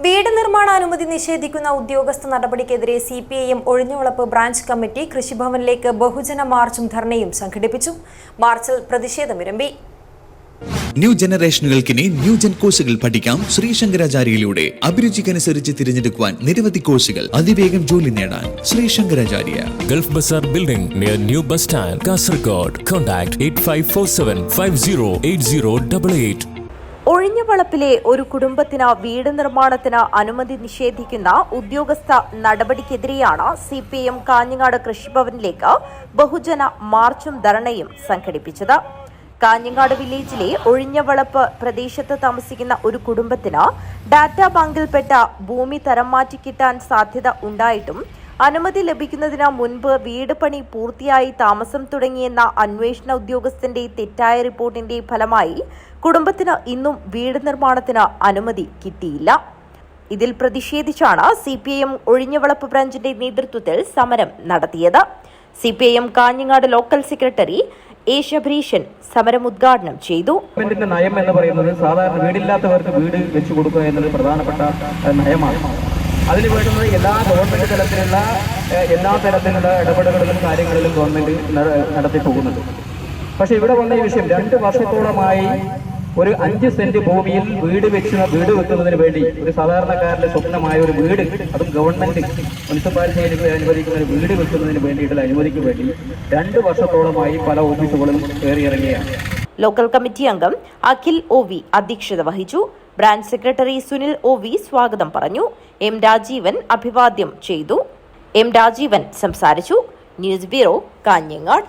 വീട് നിർമ്മാണാനുമതി നിഷേധിക്കുന്ന ഉദ്യോഗസ്ഥ നടപടിക്കെതിരെ C P I M Ozhinjuvalappu branch committee കൃഷിഭവനിലേക്ക് ബഹുജന മാർച്ചും ധർണയും സംഘടിപ്പിച്ചു. മാർച്ചിൽ പ്രതിഷേധമിരമ്പി ന്യൂ ജനറേഷനുകൾക്കിനി ന്യൂ ജൻ കോഴ്സുകൾ പഠിക്കാം ശ്രീ ശങ്കരാചാര്യയിലൂടെ. അഭിരുചിക്കനുസരിച്ച് തിരഞ്ഞെടുക്കുവാൻ നിരവധി കോഴ്സുകൾ അതിവേഗം ജോലി നേടാൻ Sree Sankaracharya. Gulf bazaar building near new bus stand Kasaragod. Contact eight five four seven five zero eight zero double eight ഒഴിഞ്ഞവളപ്പിലെ ഒരു കുടുംബത്തിന് വീട് നിർമ്മാണത്തിന് അനുമതി നിഷേധിക്കുന്ന ഉദ്യോഗസ്ഥ നടപടിക്കെതിരെയാണ് സി പി എം കാഞ്ഞങ്ങാട് കൃഷിഭവനിലേക്ക് ബഹുജന മാർച്ചും ധർണയും സംഘടിപ്പിച്ചത്. കാഞ്ഞങ്ങാട് വില്ലേജിലെ ഒഴിഞ്ഞവളപ്പ് പ്രദേശത്ത് താമസിക്കുന്ന ഒരു കുടുംബത്തിന് ഡാറ്റാ ബാങ്കിൽപ്പെട്ട ഭൂമി തരം മാറ്റി കിട്ടാൻ സാധ്യത ഉണ്ടായിട്ടും അനുമതി ലഭിക്കുന്നതിന് മുൻപ് വീട് പണി പൂർത്തിയായി താമസം തുടങ്ങിയെന്ന അന്വേഷണ ഉദ്യോഗസ്ഥന്റെ തെറ്റായ റിപ്പോർട്ടിന്റെ ഫലമായി കുടുംബത്തിന് ഇന്നും വീട് നിർമ്മാണത്തിന് അനുമതി കിട്ടിയില്ല. ഇതിൽ പ്രതിഷേധിച്ചാണ് C P I M Ozhinjavalappu ബ്രാഞ്ചിന്റെ നേതൃത്വത്തിൽ സമരം നടത്തിയത്. C P I M Kanhangad local secretary A Sabareesan സമരം ഉദ്ഘാടനം ചെയ്തു. നയം എന്ന് പറയുന്നത് സാധാരണ വീടില്ലാത്തവർക്ക് വീട് വെച്ചു കൊടുക്കുക എന്നത് പ്രധാനപ്പെട്ട നയമാണ്. അതിന് വേണ്ടുന്ന എല്ലാ ഗവൺമെന്റ് തലത്തിലുള്ള എല്ലാ തരത്തിലുള്ള ഇടപെടലുകളിലും കാര്യങ്ങളിലും ഗവൺമെന്റ് നടത്തി പോകുന്നുണ്ട്. പക്ഷേ ഇവിടെ വന്ന ഈ വിഷയം രണ്ട് വർഷത്തോളമായി ഒരു അഞ്ച് സെന്റ് ഭൂമിയിൽ വീട് വെച്ച് വീട് വെക്കുന്നതിന് വേണ്ടി ഒരു സാധാരണക്കാരന്റെ സ്വപ്നമായ ഒരു വീട് അതും ഗവൺമെന്റ് മുനിസിപ്പാലിറ്റിയിൽ അനുവദിക്കുന്ന ഒരു വീട് വെക്കുന്നതിന് വേണ്ടിയിട്ടുള്ള അനുമതിക്ക് വേണ്ടി രണ്ട് വർഷത്തോളമായി പല ഓഫീസുകളും കയറിയിറങ്ങിയാണ്. ലോക്കൽ കമ്മിറ്റി അംഗം അഖിൽ ഒ വി അധ്യക്ഷത വഹിച്ചു. Branch secretary Sunil O V സ്വാഗതം പറഞ്ഞു. എം രാജീവൻ അഭിവാദ്യം ചെയ്തു. എം രാജീവൻ സംസാരിച്ചു. News bureau Kanhangad.